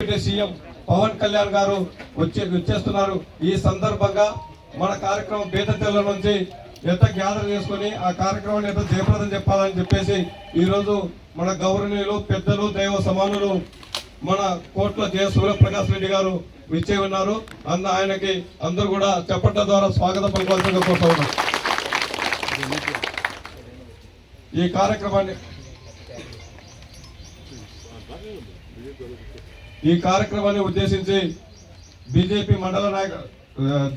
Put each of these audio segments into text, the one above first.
CM Pawan Kalyan గారు వచ్చే వచ్చేస్తున్నారు. ఈ సందర్భంగా మన కార్యక్రమం బీదతెల్ల నుంచి ఎంత గ్యాదర్ చేసుకుని ఆ కార్యక్రమాన్ని ఎంత జయప్రదం చెప్పాలని చెప్పేసి ఈరోజు మన గౌరవనీయులు పెద్దలు దైవ సమానులు మన కోట్ల జయ సూర్యప్రకాష్ రెడ్డి గారు విచ్చే ఉన్నారు. అన్న ఆయనకి అందరూ కూడా చెప్పట్ల ద్వారా స్వాగతం పలకాల్సిందిగా కోరుతా ఉన్నారు ఈ కార్యక్రమాన్ని ఈ కార్యక్రమాన్ని ఉద్దేశించి బీజేపీ మండల నాయక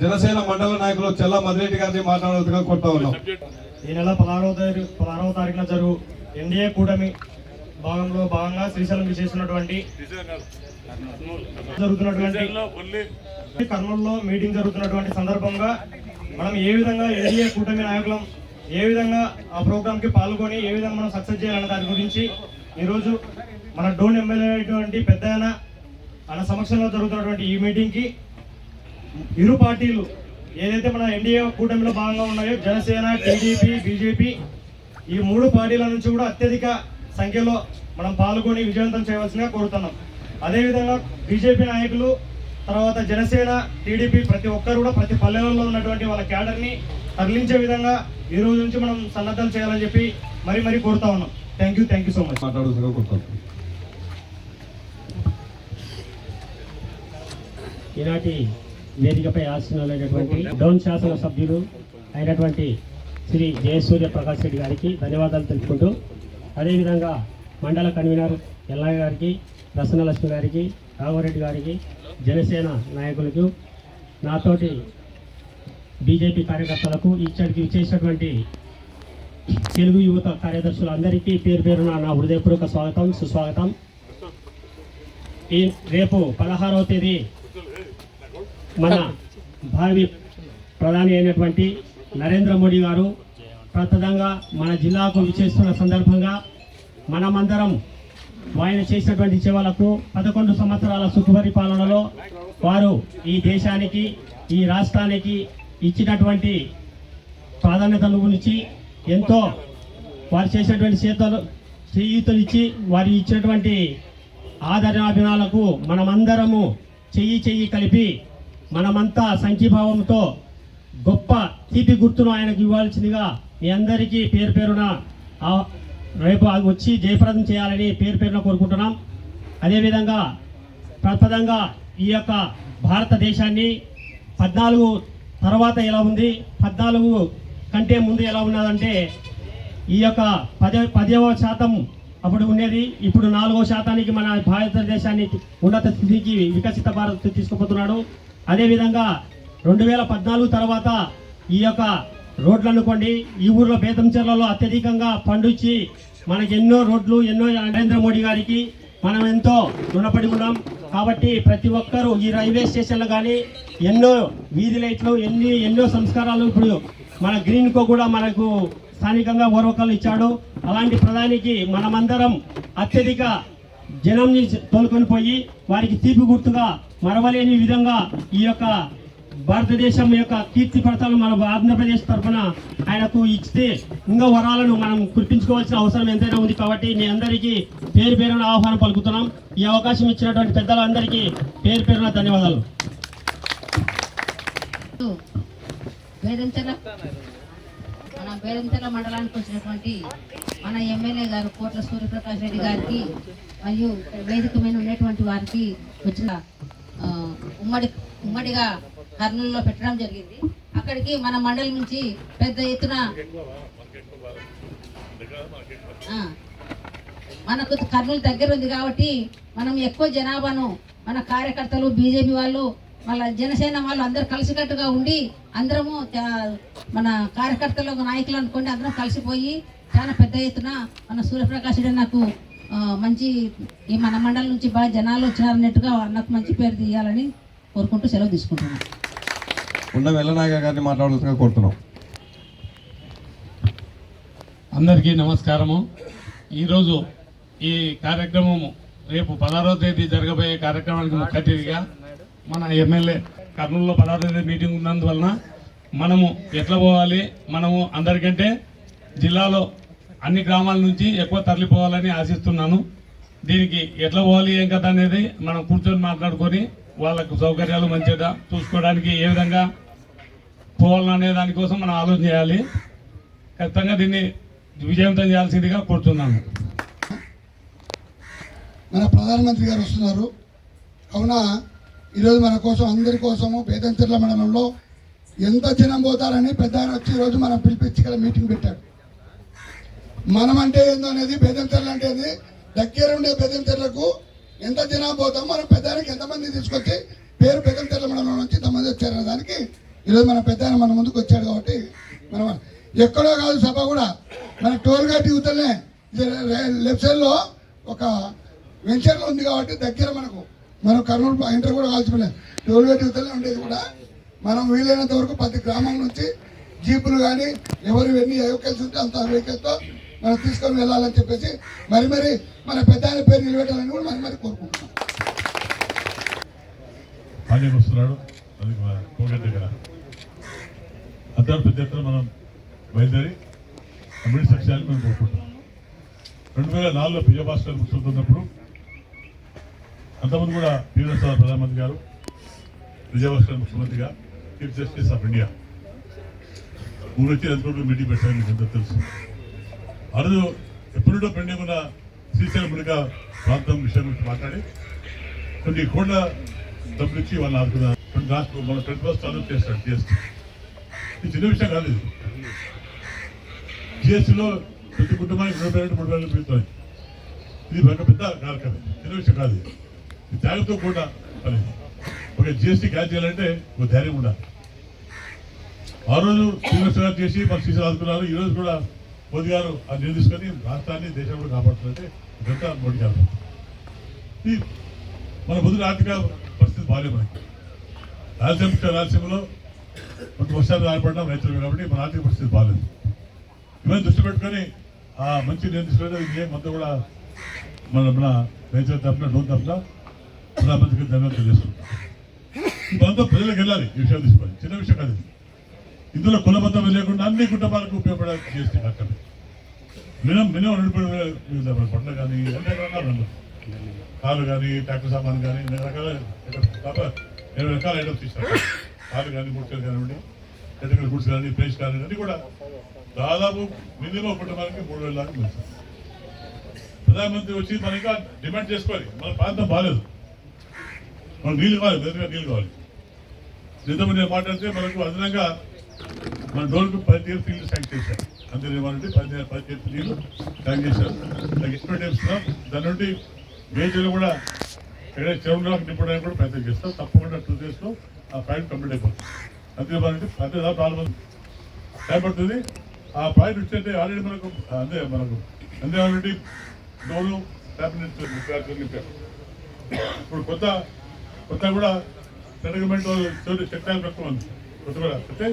జనసేన మండల నాయకులు చెల్ల మదిరెడ్డి గారిని మాట్లాడాల్సిందిగా కోరుతా ఉన్నాం. ఈ నెల పదహారవ తారీఖు పదహారవ తారీఖున జరుగు ఎన్డీఏ కూటమి భాగంలో భాగంగా శ్రీశైలం విశేషినటువంటి జరుగుతున్నటువంటి కర్నూలులో మీటింగ్ జరుగుతున్నటువంటి సందర్భంగా మనం ఏ విధంగా ఎన్డీఏ కూటమి నాయకులం ఏ విధంగా ఆ ప్రోగ్రామ్కి పాల్గొని ఏ విధంగా మనం సక్సెస్ చేయాలన్న దాని గురించి ఈరోజు మన డోన్ ఎమ్మెల్యే అయినటువంటి పెద్ద ఆయన సమక్షంలో జరుగుతున్నటువంటి ఈ మీటింగ్కి ఇరు పార్టీలు ఏదైతే మన ఎన్డీఏ కూటమిలో భాగంగా ఉన్నాయో జనసేన టీడీపీ బీజేపీ ఈ మూడు పార్టీల నుంచి కూడా అత్యధిక సంఖ్యలో మనం పాల్గొని విజయవంతం చేయవలసిందిగా కోరుతున్నాం. అదేవిధంగా బీజేపీ నాయకులు తర్వాత జనసేన టీడీపీ ప్రతి ఒక్కరు కూడా ప్రతి పల్లెలలో ఉన్నటువంటి వాళ్ళ క్యాడర్ని తరలించే విధంగా ఈ రోజు నుంచి మనం సన్నద్ధాలు చేయాలని చెప్పి మరీ మరీ కోరుతా ఉన్నాం. Thank you thank you so much మాట్లాడాల్సిందిగా ఈనాటి వేదికపై ఆశీనులైనటువంటి డౌన్ శాసన సభ్యులు అయినటువంటి శ్రీ జయసూర్య ప్రకాష్ రెడ్డి గారికి ధన్యవాదాలు తెలుపుకుంటూ అదేవిధంగా మండల కన్వీనర్ ఎల్లయ్య గారికి ప్రసన్నలక్ష్మి గారికి రాఘవరెడ్డి గారికి జనసేన నాయకులకు నాతోటి బీజేపీ కార్యకర్తలకు ఇచ్చడికి ఇచ్చేసినటువంటి తెలుగు యువత కార్యదర్శులందరికీ పేరు పేరున నా హృదయపూర్వక స్వాగతం సుస్వాగతం. ఈ రేపు పదహారవ తేదీ మన భావి ప్రధాని అయినటువంటి నరేంద్ర మోడీ గారు ప్రస్తుతంగా మన జిల్లాకు విచ్చేస్తున్న సందర్భంగా మనమందరం ఆయన చేసినటువంటి సేవలకు పదకొండు సంవత్సరాల సుఖపరిపాలనలో వారు ఈ దేశానికి ఈ రాష్ట్రానికి ఇచ్చినటువంటి ప్రాధాన్యతను గురించి ఎంతో వారు చేసినటువంటి చేతలు చేయూతనిచ్చి వారు ఇచ్చినటువంటి ఆదరణాభినాలకు మనమందరము చెయ్యి చెయ్యి కలిపి మనమంతా సంఖ్యభావంతో గొప్ప తీపి గుర్తును ఆయనకు ఇవ్వాల్సిందిగా మీ అందరికీ పేరు పేరున రేపు వచ్చి జయప్రదం చేయాలని పేరు పేరున కోరుకుంటున్నాం. అదేవిధంగా ప్రప్రదంగా ఈ యొక్క భారతదేశాన్ని పద్నాలుగు తర్వాత ఎలా ఉంది? పద్నాలుగు కంటే ముందు ఎలా ఉన్నదంటే ఈ యొక్క పద పదవ శాతం అప్పుడు ఉండేది. ఇప్పుడు నాలుగో శాతానికి మన భారతదేశాన్ని ఉన్నత స్థితికి వికసిత భారత్ తీసుకుపోతున్నాడు. అదేవిధంగా రెండు వేల పద్నాలుగు తర్వాత ఈ యొక్క రోడ్లు అనుకోండి ఈ ఊర్లో బేతంచెర్లలో అత్యధికంగా పండించి మనకి ఎన్నో రోడ్లు ఎన్నో నరేంద్ర మోడీ గారికి మనం ఎంతో రుణపడి ఉన్నాం. కాబట్టి ప్రతి ఒక్కరూ ఈ రైల్వే స్టేషన్లు కానీ ఎన్నో వీధి లైట్లు ఎన్ని ఎన్నో సంస్కారాలు ఇప్పుడు మన గ్రీన్కో కూడా మనకు స్థానికంగా ఓర్వకలు ఇచ్చాడు. అలాంటి ప్రధానికి మనమందరం అత్యధిక జనంని తోలుకొని పోయి వారికి తీపి గుర్తుగా మరవలేని విధంగా ఈ యొక్క భారతదేశం యొక్క కీర్తి పడతలు మన ఆంధ్రప్రదేశ్ తరఫున ఆయనకు ఇస్తే ఇంకా వరాలను మనం కురిపించుకోవాల్సిన అవసరం ఎంతైనా ఉంది కాబట్టి మీ అందరికీ పేరు పేరున ఆహ్వానం పలుకుతున్నాం. ఈ అవకాశం ఇచ్చినటువంటి పెద్దలందరికీ పేరు పేరున ధన్యవాదాలు. మన మండలానికి వచ్చినటువంటి మన ఎమ్మెల్యే గారు కోట్ల సూర్యప్రకాష్ రెడ్డి గారికి మరియు వేదిక మీద ఉన్నటువంటి వారికి వచ్చిన ఉమ్మడి ఉమ్మడిగా కర్నూలులో పెట్టడం జరిగింది. అక్కడికి మన మండలి నుంచి పెద్ద ఎత్తున మనకు కర్నూలు దగ్గర ఉంది కాబట్టి మనం ఎక్కువ జనాభాను మన కార్యకర్తలు బీజేపీ వాళ్ళు మళ్ళీ జనసేన వాళ్ళు అందరూ కలిసికట్టుగా ఉండి అందరము మన కార్యకర్తలు నాయకులు అనుకోండి అందరం కలిసిపోయి చాలా పెద్ద ఎత్తున మన సూర్యప్రకాష్ రెడ్డి నాకు మంచి ఈ మన మండలం నుంచి బాగా జనాలు వచ్చినారన్నట్టుగా నాకు మంచి పేరు తీయాలని కోరుకుంటూ సెలవు తీసుకుంటున్నాను. ఉన్న వెల్లనాయక గారిని మాట్లాడాల్సిందిగా కోరుతున్నాం. అందరికీ నమస్కారము. ఈరోజు ఈ కార్యక్రమము రేపు పదహారవ తేదీ జరగబోయే కార్యక్రమానికి ముఖ్య అతిథిగా మన ఎమ్మెల్యే కర్నూలులో పదహారవ తేదీ మీటింగ్ ఉన్నందువలన మనము ఎట్లా పోవాలి? మనము అందరికంటే జిల్లాలో అన్ని గ్రామాల నుంచి ఎక్కువ తరలిపోవాలని ఆశిస్తున్నాను. దీనికి ఎట్లా పోవాలి ఏం కదా అనేది మనం కూర్చొని మాట్లాడుకొని వాళ్ళకు సౌకర్యాలు మంచిగా చూసుకోవడానికి ఏ విధంగా పోవాలనే దానికోసం మనం ఆలోచన చేయాలి. ఖచ్చితంగా దీన్ని విజయవంతం చేయాల్సిందిగా కోరుతున్నాను. మన ప్రధానమంత్రి గారు వస్తున్నారు. కావున ఈరోజు మన కోసం అందరి కోసము బేదంచెర్ల మండలంలో ఎంత జనం పోతారని పెద్ద వచ్చి ఈరోజు మనం పిలిపించి ఇక్కడ మీటింగ్ పెట్టాడు. మనం అంటే ఏందో అనేది బేదంచెర్ల అంటే దగ్గర ఉండే బేదంచెర్లకు ఎంత జనాభా పోతాం మనం పెద్దానికి ఎంతమంది తీసుకొచ్చి పేరు బేదంచెర్ల మండలం నుంచి ఇంతమంది వచ్చారనే దానికి ఈరోజు మన పెద్ద ఆయన మన ముందుకు వచ్చాడు కాబట్టి మనం ఎక్కడో కాదు సభ కూడా. మన టోల్ గేట్ యువతలనే లెఫ్ట్ సైడ్లో ఒక వెంచర్లో ఉంది కాబట్టి దగ్గర మనకు మనం కర్నూలు ఇంటర్ కూడా కాల్చిపోలేదు టోల్ గేట్ యువతలే ఉండేది కూడా. మనం వీలైనంత వరకు ప్రతి గ్రామం నుంచి జీపులు కానీ ఎవరు ఎన్ని వెహికల్స్ ఉంటే అంత వెహికల్తో మనం తీసుకొని వెళ్ళాలని చెప్పేసి మరి మరి మన పెద్ద ఆయన పేరు నిలబెట్టాలని కూడా మరి మరి కోరుకుంటున్నాం. భాగ్యం వస్తున్నాడు. అది కోగట్ దగ్గర. అందరూ పెద్ద ఎత్తున మనం బయలుదేరి అమ్మిడి సక్ష్యాన్ని మనం కోరుకుంటాం రెండు వేల నాలుగులో విజయభాస్కర్ ముఖ్యమంత్రి అంతకుముందు కూడా పీవీఎస్ఆర్ ప్రధానమంత్రి గారు విజయభాస్కర్ ముఖ్యమంత్రిగా చీఫ్ జస్టిస్ ఆఫ్ ఇండియా. మూడు వచ్చి ఎంతవరకు మీటింగ్ పెట్టారని మీకు అందరూ తెలుసు. ఆ రోజు ఎప్పుడో పెండింగ్ ఉన్న శ్రీశైలం మునిక ప్రాంతం విషయం గురించి మాట్లాడి కొన్ని కోట్ల డబ్బులు ఇచ్చి వాళ్ళని ఆదుకున్నారు కొన్ని మన ట్వంటీ ఫస్ట్ అదర్ చేస్తాడు జిఎస్టీ. ఇది చిన్న విషయం కాదు ఇది. జిఎస్టీలో ప్రతి కుటుంబానికి రెండు వేల మూడు వేలు పెరుగుతాయి ఇది ఒక పెద్ద కార్యక్రమం చిన్న విషయం కాదు ఇది. త్యాగంతో కూడా పని ఒక జిఎస్టీ క్యాచ్ చేయాలంటే ఒక ధైర్యం ఉండాలి. ఆ రోజు శ్రీనివాస గారు చేసి మన సీసీ ఆదుకున్నారు. ఈరోజు కూడా మోదీ గారు ఆ నిర్ణయం తీసుకొని రాష్ట్రాన్ని దేశం కూడా కాపాడుతుందంటే ఇదంతా మోడీ గారు మన బుద్ధుల ఆర్థిక పరిస్థితి బాగాలేదు మనకి రాయలసీమ రాయలసీమలో కొంత వర్షాలు ఆడపడ్డాం రైతులు కాబట్టి మన ఆర్థిక పరిస్థితి బాగాలేదు. ఇవన్నీ దృష్టి పెట్టుకొని ఆ మంచి నేను తీసుకుంటే ఏ మొత్తం కూడా మన మన రైతుల తరఫున లోన్ తరఫున ప్రధానమంత్రికి ధన్యవాదాలు తెలియజేసుకుంటాం ఇదంతా ప్రజలకు వెళ్ళాలి ఈ విషయాలు తీసుకొని. చిన్న విషయం కాదు ఇది. ఇందులో కులబద్ధం లేకుండా అన్ని కుటుంబాలకు ఉపయోగపడే జిఎస్టీ కార్యక్రమం మినిమం మినిమం రెండు వేల పండ్లు కానీ ఎన్ని రకాలు రెండు కాలు కానీ ట్రాక్టర్ సామాన్ కానీ ఎన్ని రకాల తప్ప ఇరవై రకాల ఐటమ్స్ ఇస్తారు కాలు కానీ గుడ్స్ కానివ్వండి ఎలక్ట్రికల్ గుడ్స్ కానీ ప్లేస్ కానీ అన్నీ కూడా దాదాపు మినిమం కుటుంబానికి మూడు వేల దాకా మిగులుతుంది ప్రధానమంత్రి వచ్చి మన ఇంకా డిమాండ్ చేసుకోవాలి. మన ప్రాంతం బాగాలేదు మనకు నీళ్ళు కావాలి వెదగా నీళ్ళు కావాలి. నిజమైన నేను మాట్లాడితే మనకు అదనంగా మన డోర్కు పదిహేను ఫీల్డ్ శాంక్షన్ చేశారు అందరూ ఏమంటే పది పదిహేను తీరు ఫీల్డ్ శాంక్షన్ చేశారు నాకు ఎక్స్పెక్ట్ చేస్తున్నాం దాని నుండి మేజర్ కూడా ఎక్కడ చెరువులో నింపడానికి కూడా ప్రయత్నం చేస్తాం. తప్పకుండా టూ డేస్లో ఆ ప్రాజెక్ట్ కంప్లీట్ అయిపోతుంది. అంతే ఏమంటే పది దాదాపు నాలుగు భయపడుతుంది ఆ ప్రాజెక్ట్ వచ్చేస్తే ఆల్రెడీ మనకు అదే మనకు అంతే ఆల్రెడీ డోర్లు క్యాబినెట్ నింపారు ఇప్పుడు కొత్త కొత్త కూడా సెటిల్మెంట్ చెట్టాలు చట్టాలు ఉంది. కొత్త కూడా అంటే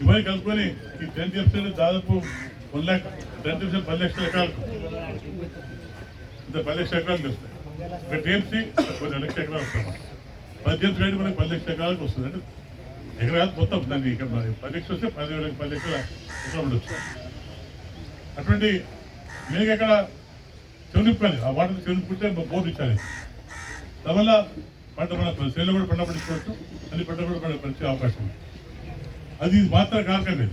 ఇవన్నీ కలుపుకొని ఈ టెన్త్ ఎఫ్సీ దాదాపు వన్ ల్యాక్ టెన్త్ ఎఫ్సీ పది లక్షల ఎకరాలు. ఇంత పది లక్షల ఎకరాలు తెలుస్తాయి. ఒక టీఎంసీ కొన్ని లక్షల ఎకరాలు వస్తాయి పది టీఎంసీ రేటు మనకి పది లక్షల ఎకరాలకు వస్తుంది. అంటే ఎకరాలు మొత్తం దాన్ని ఇక్కడ మరి పది లక్షలు వస్తే పది వేల పది లక్షల ఎకరాలు ఉండొచ్చు. అటువంటి మీకు ఎక్కడ చెవునిప్పాలి ఆ వాటర్ చెవునిప్పుంటే బోర్ ఇచ్చాలి దానివల్ల పంట మన సేలు కూడా పంట పండించుకోవచ్చు. అన్ని పంట కూడా పండించే అవకాశం ఉంది. అది ఇది మాత్రం కాకండి